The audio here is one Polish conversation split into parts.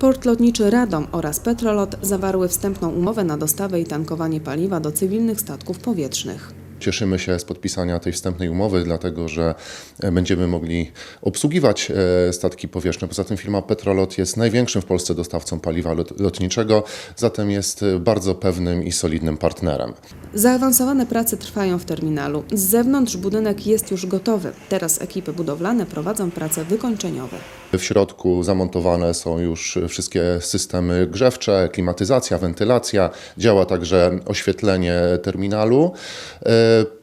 Port lotniczy Radom oraz Petrolot zawarły wstępną umowę na dostawę i tankowanie paliwa do cywilnych statków powietrznych. Cieszymy się z podpisania tej wstępnej umowy, dlatego że e, będziemy mogli obsługiwać e, statki powietrzne. Poza tym firma Petrolot jest największym w Polsce dostawcą paliwa lot- lotniczego, zatem jest e, bardzo pewnym i solidnym partnerem. Zaawansowane prace trwają w terminalu. Z zewnątrz budynek jest już gotowy. Teraz ekipy budowlane prowadzą prace wykończeniowe. W środku zamontowane są już wszystkie systemy grzewcze, klimatyzacja, wentylacja, działa także oświetlenie terminalu.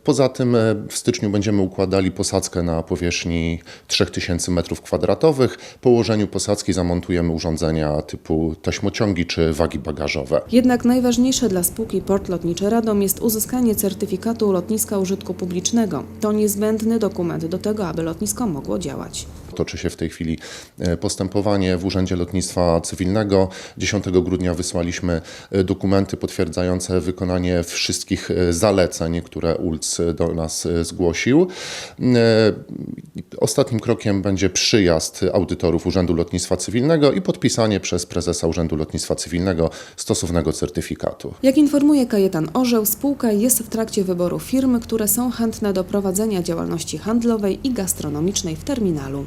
Poza tym e, w styczniu będziemy układali posadzkę na powierzchni 3000 m2. Po ułożeniu posadzki zamontujemy urządzenia typu taśmociągi czy wagi bagażowe. Jednak najważniejsze dla spółki Port Lotniczy Radom jest uzyskanie certyfikatu lotniska użytku publicznego. To niezbędny dokument do tego, aby lotnisko mogło działać. Toczy się w tej chwili e, postępowanie w Urzędzie Lotnictwa Cywilnego. 10 grudnia wysłaliśmy e, dokumenty potwierdzające wykonanie wszystkich e, zaleceń, które ULC do nas zgłosił. Ostatnim krokiem będzie przyjazd audytorów Urzędu Lotnictwa Cywilnego i podpisanie przez prezesa Urzędu Lotnictwa Cywilnego stosownego certyfikatu. Jak informuje Kajetan Orzeł, spółka jest w trakcie wyboru firm, które są chętne do prowadzenia działalności handlowej i gastronomicznej w terminalu.